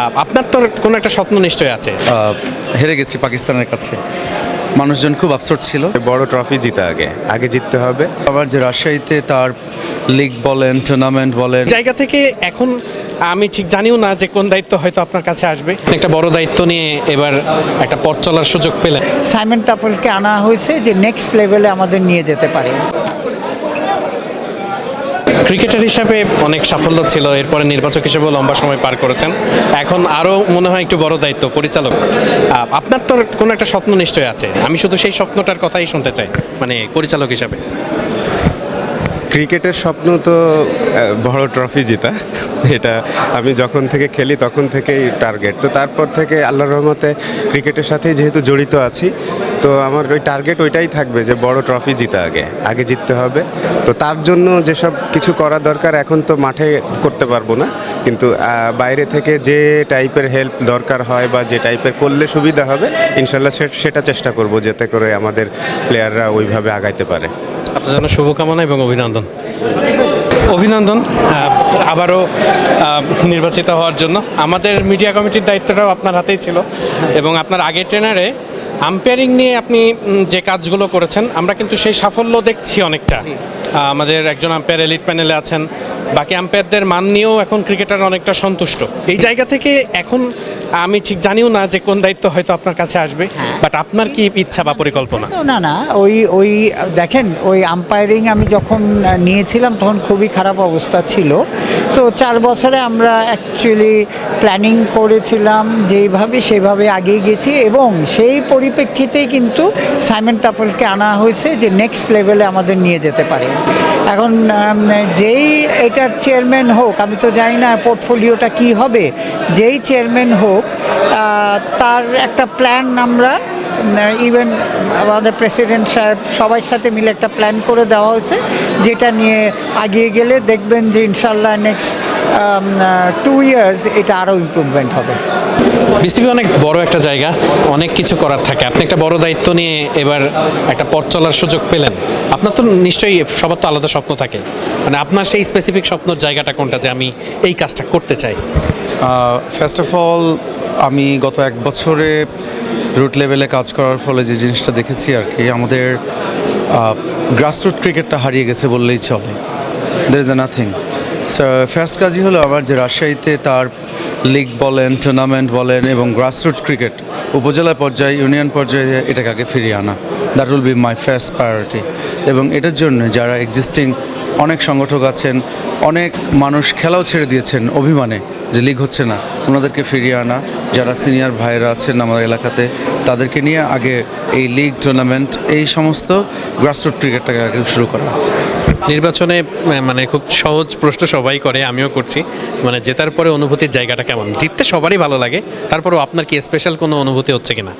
Up- আপনার তো কোনো একটা স্বপ্ন নিশ্চয়ই আছে। হেরে গেছি পাকিস্তানের কাছে। মানুষজন খুব আপসোট ছিল। বড় ট্রফি জিতে আগে। আগে জিততে হবে। আবার যে রাজশাহীতে তার লিগ বলেন টুর্নামেন্ট বলেন। জায়গা থেকে এখন আমি ঠিক জানিও না যে কোন দায়িত্ব হয়তো আপনার কাছে আসবে। একটা বড় দায়িত্ব নিয়ে এবার একটা পথ চলার সুযোগ পেলেন। সাইমন টাপলকে আনা হয়েছে যে নেক্সট লেভেলে আমাদের নিয়ে যেতে পারে। ক্রিকেটার হিসাবে অনেক সাফল্য ছিল, এরপরে নির্বাচক হিসেবেও লম্বা সময় পার করেছেন। এখন আরও মনে হয় একটু বড় দায়িত্ব, পরিচালক। আপনার তো কোনো একটা স্বপ্ন নিশ্চয়ই আছে। আমি শুধু সেই স্বপ্নটার কথাই শুনতে চাই মানে পরিচালক হিসাবে। ক্রিকেটের স্বপ্ন তো বড় ট্রফি জিতা। এটা আমি যখন থেকে খেলি তখন থেকেই টার্গেট তো তারপর থেকে আল্লাহর রহমতে ক্রিকেটের সাথেই যেহেতু জড়িত আছি তো আমার ওই টার্গেট ওইটাই থাকবে যে বড় ট্রফি জিতা আগে। আগে জিততে হবে। তো তার জন্য যেসব কিছু করা দরকার এখন তো মাঠে করতে পারব না। কিন্তু বাইরে থেকে যে টাইপের হেল্প দরকার হয় বা যে টাইপের করলে সুবিধা হবে ইনশাল্লাহ সে- সেটা চেষ্টা করব যাতে করে আমাদের প্লেয়াররা ওইভাবে আগাইতে পারে। আপনার জন্য শুভকামনা এবং অভিনন্দন। অভিনন্দন। আবারও নির্বাচিত হওয়ার জন্য। আমাদের মিডিয়া কমিটির দায়িত্বটাও আপনার হাতেই ছিল। এবং আপনার আগের ট্রেনারে আম্পায়ারিং নিয়ে আপনি যে কাজগুলো করেছেন আমরা কিন্তু সেই সাফল্য দেখছি অনেকটা। আমাদের একজন আম্পায়ার এলিট প্যানেলে আছেন। বাকি আম্পায়ারদের মান নিয়েও এখন ক্রিকেটার অনেকটা সন্তুষ্ট। এই জায়গা থেকে এখন আমি ঠিক জানিও না যে কোন দায়িত্ব হয়তো আপনার কাছে আসবে বাট আপনার কি ইচ্ছা বা পরিকল্পনা? না না ওই ওই দেখেন ওই আম্পায়ারিং আমি যখন নিয়েছিলাম তখন খুবই খারাপ অবস্থা ছিল। তো চার বছরে আমরা অ্যাকচুয়ালি প্ল্যানিং করেছিলাম যেইভাবে সেভাবে আগিয়ে গেছি এবং সেই পরিপ্রেক্ষিতেই কিন্তু সাইমন টাপলকে আনা হয়েছে যে নেক্সট লেভেলে আমাদের নিয়ে যেতে পারে। এখন যেই এটার চেয়ারম্যান হোক আমি তো জানি না পোর্টফোলিওটা কি হবে যেই চেয়ারম্যান হোক আহ, তার একটা প্ল্যান আমরা ইভেন আমাদের প্রেসিডেন্ট সাহেব সবার সাথে মিলে একটা প্ল্যান করে দেওয়া হয়েছে যেটা নিয়ে আগিয়ে গেলে দেখবেন যে ইনশাল্লাহ নেক্সট টু ইয়ার্স এটা আরও ইম্প্রুভমেন্ট হবে। বিসিবি অনেক বড় একটা জায়গা, অনেক কিছু করার থাকে। আপনি একটা বড় দায়িত্ব নিয়ে এবার একটা পথ চলার সুযোগ পেলেন। আপনার তো নিশ্চয়ই সবার তো আলাদা স্বপ্ন থাকে। মানে আপনার সেই স্পেসিফিক স্বপ্নর জায়গাটা কোনটা যে আমি এই কাজটা করতে চাই? ফার্স্ট অফ অল আমি গত এক বছরে রুট লেভেলে কাজ করার ফলে যে জিনিসটা দেখেছি আর কি, আমাদের গ্রাসরুট ক্রিকেটটা হারিয়ে গেছে বললেই চলে। There is a nothing first কাজই হলো আমার যে রাজশাহীতে তার লিগ বলেন টুর্নামেন্ট বলেন এবং গ্রাসরুট ক্রিকেট উপজেলা পর্যায়ে ইউনিয়ন পর্যায়ে এটাকে আগে ফিরিয়ে আনা। That will be my first priority এবং এটার জন্য যারা এক্সিস্টিং অনেক সংগঠক আছেন, অনেক মানুষ খেলাও ছেড়ে দিয়েছেন অভিমানে যে লিগ হচ্ছে না, ওনাদেরকে ফিরিয়ে আনা। যারা সিনিয়র ভাইয়েরা আছেন আমার এলাকাতে তাদেরকে নিয়ে আগে এই লিগ টুর্নামেন্ট এই সমস্ত গ্রাসরুট ক্রিকেটটাকে আগে শুরু করা। নির্বাচনে মানে খুব সহজ প্রশ্ন সবাই করে আমিও করছি। মানে জেতার পরে অনুভূতির জায়গাটা কেমন? জিততে সবারই ভালো লাগে তারপরেও আপনার কি স্পেশাল কোনো অনুভূতি হচ্ছে কিনা?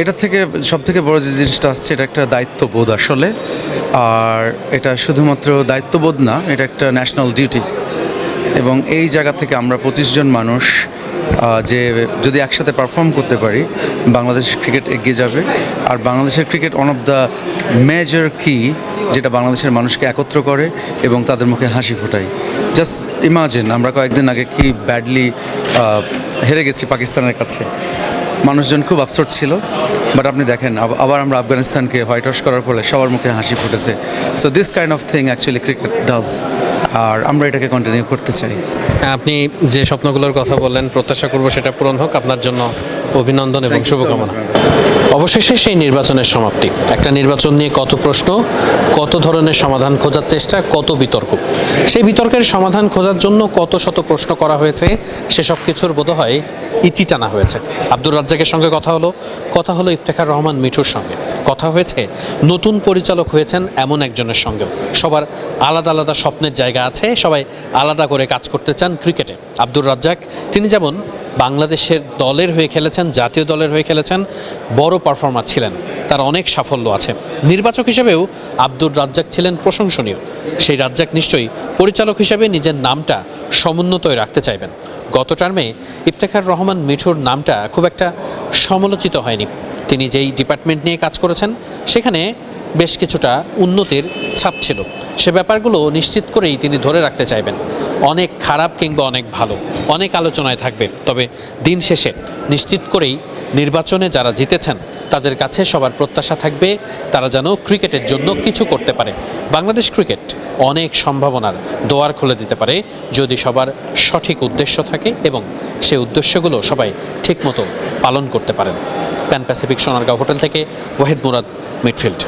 এটা থেকে সব থেকে বড় যে জিনিসটা আসছে এটা একটা দায়িত্ববোধ আসলে। আর এটা শুধুমাত্র দায়িত্ববোধ না এটা একটা ন্যাশনাল ডিউটি এবং এই জায়গা থেকে আমরা পঁচিশ জন মানুষ যে যদি একসাথে পারফর্ম করতে পারি, বাংলাদেশ ক্রিকেট এগিয়ে যাবে। আর বাংলাদেশের cricket one of the major কি যেটা বাংলাদেশের মানুষকে একত্র করে এবং তাদের মুখে হাসি ফোটায়। জাস্ট ইমাজিন আমরা কয়েকদিন আগে কি ব্যাডলি হেরে গেছি পাকিস্তানের কাছে। মানুষজন খুব আপসোট ছিল। বাট আপনি দেখেন, আব- আবার আমরা আফগানিস্তানকে হোয়াইট ওয়াশ করার ফলে সবার মুখে হাসি ফুটেছে। So this kind of thing actually cricket does আর আমরা এটাকে কন্টিনিউ করতে চাই। আপনি যে স্বপ্নগুলোর কথা বললেন, প্রত্যাশা করব সেটা পূরণ হোক। আপনার জন্য অভিনন্দন এবং শুভকামনা। অবশেষে সেই নির্বাচনের সমাপ্তি। একটা নির্বাচন নিয়ে কত প্রশ্ন কত ধরনের সমাধান খোঁজার চেষ্টা কত বিতর্ক। সেই বিতর্কের সমাধান খোঁজার জন্য কত শত প্রশ্ন করা হয়েছে সেসব কিছুর বোধহয় ইতি টানা হয়েছে। আব্দুর রাজ্জাকের সঙ্গে কথা হলো কথা হলো ইফতেখার রহমান মিঠুর সঙ্গে। কথা হয়েছে, নতুন পরিচালক হয়েছেন এমন একজনের সঙ্গেও। সবার আলাদা আলাদা স্বপ্নের জায়গা আছে, সবাই আলাদা করে কাজ করতে চান ক্রিকেটে। আব্দুর রাজ্জাক, তিনি যেমন বাংলাদেশের দলের হয়ে খেলেছেন, জাতীয় দলের হয়ে খেলেছেন, বড় পারফর্মার ছিলেন, তার অনেক সাফল্য আছে। নির্বাচক হিসেবেও আব্দুর রাজ্জাক ছিলেন প্রশংসনীয়। সেই রাজ্জাক নিশ্চয়ই পরিচালক হিসেবে নিজের নামটা সমুন্নতই রাখতে চাইবেন। গত টার্মে ইফতেখার রহমান মিঠুর নামটা খুব একটা সমালোচিত হয়নি। তিনি যেই ডিপার্টমেন্ট নিয়ে কাজ করেছেন, সেখানে বেশ কিছুটা উন্নতির ছাপ ছিল। সে ব্যাপারগুলো নিশ্চিত করেই তিনি ধরে রাখতে চাইবেন। অনেক খারাপ কিংবা অনেক ভালো, অনেক আলোচনায় থাকবে। তবে দিন শেষে নিশ্চিত করেই নির্বাচনে যারা জিতেছেন তাদের কাছে সবার প্রত্যাশা থাকবে তারা যেন ক্রিকেটের জন্য কিছু করতে পারে। বাংলাদেশ ক্রিকেট অনেক সম্ভাবনার দোয়ার খুলে দিতে পারে যদি সবার সঠিক উদ্দেশ্য থাকে এবং সেই উদ্দেশ্যগুলো সবাই ঠিকমতো পালন করতে পারেন। প্যান প্যাসিফিক সোনারগাঁও হোটেল থেকে ওয়াহিদ মুরাদ, মিডফিল্ড।